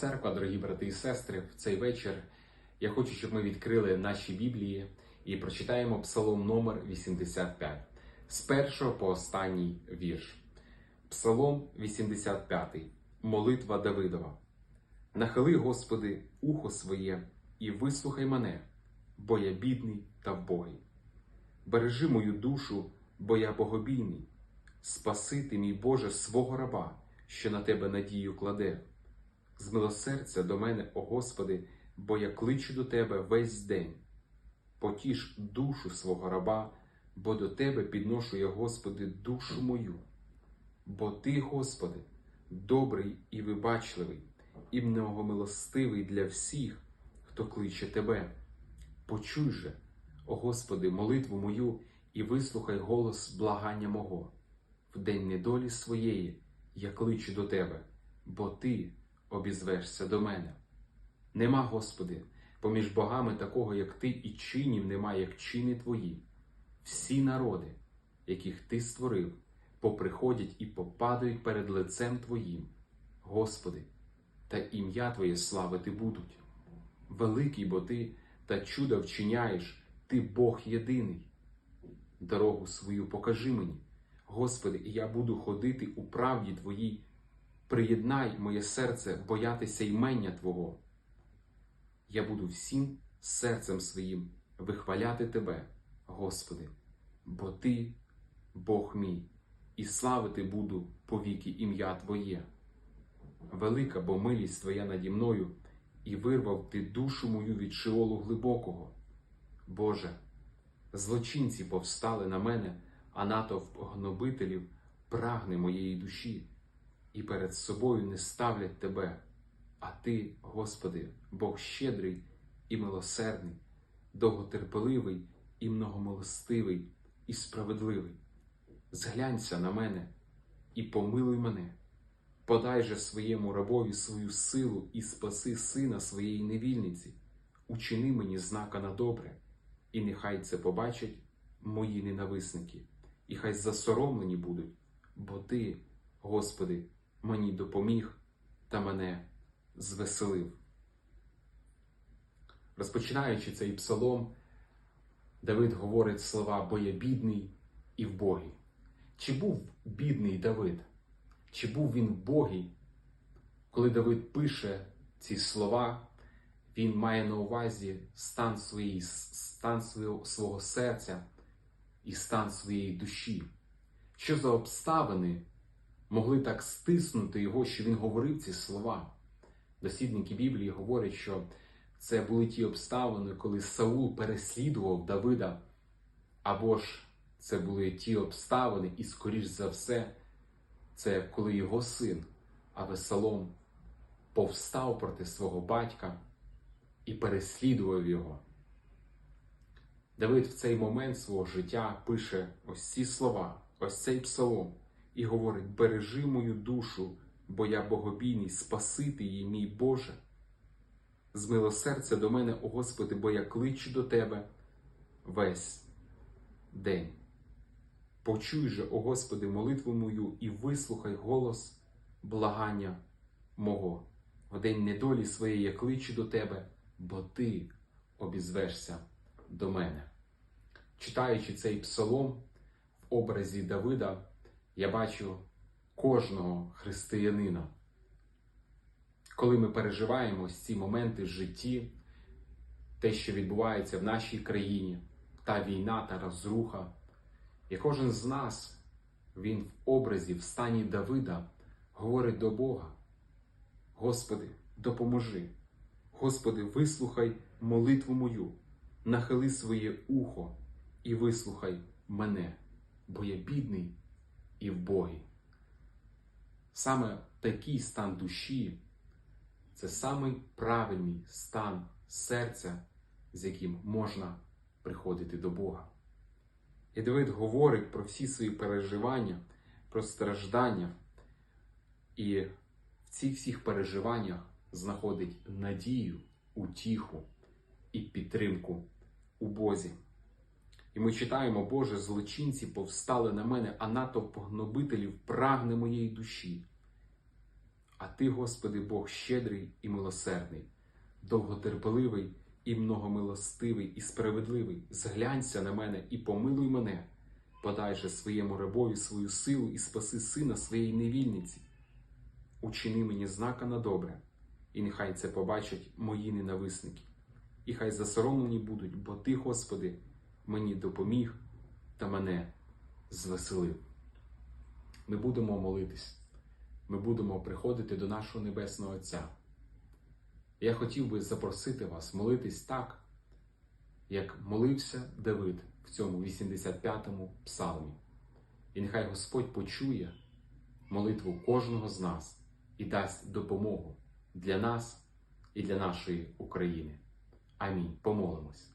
Церква, дорогі брати і сестри, в цей вечір я хочу, щоб ми відкрили наші Біблії і прочитаємо Псалом номер 85 з першого по останній вірш. Псалом 85. Молитва Давидова. Нахили, Господи, ухо своє і вислухай мене, бо я бідний та вбогий. Бережи мою душу, бо я богобійний. Спаси ти, мій Боже, свого раба, що на тебе надію кладе. Змилосердя до мене, о Господи, бо я кличу до Тебе весь день. Потіш душу свого раба, бо до Тебе підношу я, Господи, душу мою. Бо Ти, Господи, добрий і вибачливий, і многомилостивий для всіх, хто кличе Тебе. Почуй же, о Господи, молитву мою і вислухай голос благання мого. В день недолі своєї я кличу до Тебе, бо Ти обізвешся до мене. Нема, Господи, поміж богами такого, як Ти, і чинів нема, як чини Твої. Всі народи, яких Ти створив, поприходять і попадають перед лицем Твоїм, Господи, та ім'я Твоє славити будуть. Великий бо Ти та чуда вчиняєш, Ти Бог єдиний. Дорогу свою покажи мені, Господи, і я буду ходити у правді Твоїй. Приєднай моє серце боятися ймення Твого. Я буду всім серцем своїм вихваляти Тебе, Господи, бо Ти, Бог мій, і славити буду повіки ім'я Твоє. Велика бо милість Твоя наді мною, і вирвав Ти душу мою від шиолу глибокого. Боже, злочинці повстали на мене, а натовп гнобителів прагне моєї душі і перед собою не ставлять тебе, а ти, Господи, Бог щедрий і милосердний, довготерпеливий і многомилостивий і справедливий. Зглянься на мене і помилуй мене, подай же своєму рабові свою силу і спаси сина своєї невільниці, учини мені знака на добре, і нехай це побачать мої ненависники, і хай засоромлені будуть, бо ти, Господи, мені допоміг та мене звеселив. Розпочинаючи цей псалом, Давид говорить слова бо я бідний і вбогий. Чи був бідний Давид? Чи був він вбогий? Коли Давид пише ці слова, він має на увазі стан, своєї, стан свого серця і стан своєї душі. Що за обставини могли так стиснути його, що він говорив ці слова. Дослідники Біблії говорять, що це були ті обставини, коли Саул переслідував Давида, або ж це були ті обставини, і, скоріш за все, це коли його син Авесалом повстав проти свого батька і переслідував його. Давид в цей момент свого життя пише ось ці слова, ось цей псалом і говорить: бережи мою душу, бо я богобійний, спасити її, мій Боже. Змилосердя до мене, о Господи, бо я кличу до Тебе весь день. Почуй же, о Господи, молитву мою і вислухай голос благання мого. В день недолі своєї я кличу до Тебе, бо Ти обізвешся до мене. Читаючи цей псалом в образі Давида, я бачу кожного християнина. Коли ми переживаємо ці моменти в житті, те, що відбувається в нашій країні, та війна та розруха, і кожен з нас, він в образі, в стані Давида, говорить до Бога: Господи, допоможи, Господи, вислухай молитву мою, нахили своє ухо і вислухай мене, бо я бідний і вбогий. Саме такий стан душі це самий правильний стан серця, з яким можна приходити до Бога. І Давид говорить про всі свої переживання, про страждання, і в цих всіх переживаннях знаходить надію, утіху і підтримку у Бозі. І ми читаємо, Боже, злочинці повстали на мене, а натовп гнобителів прагне моєї душі. А ти, Господи, Бог щедрий і милосердний, довготерпеливий і многомилостивий і справедливий. Зглянься на мене і помилуй мене. Подай же своєму рабові свою силу і спаси сина своєї невільниці. Учини мені знака на добре, і нехай це побачать мої ненависники. І хай засоромлені будуть, бо ти, Господи, мені допоміг та мене звеселив. Ми будемо молитись, ми будемо приходити до нашого Небесного Отця. Я хотів би запросити вас молитись так, як молився Давид в цьому 85-му псалмі. І нехай Господь почує молитву кожного з нас і дасть допомогу для нас і для нашої України. Амінь. Помолимось.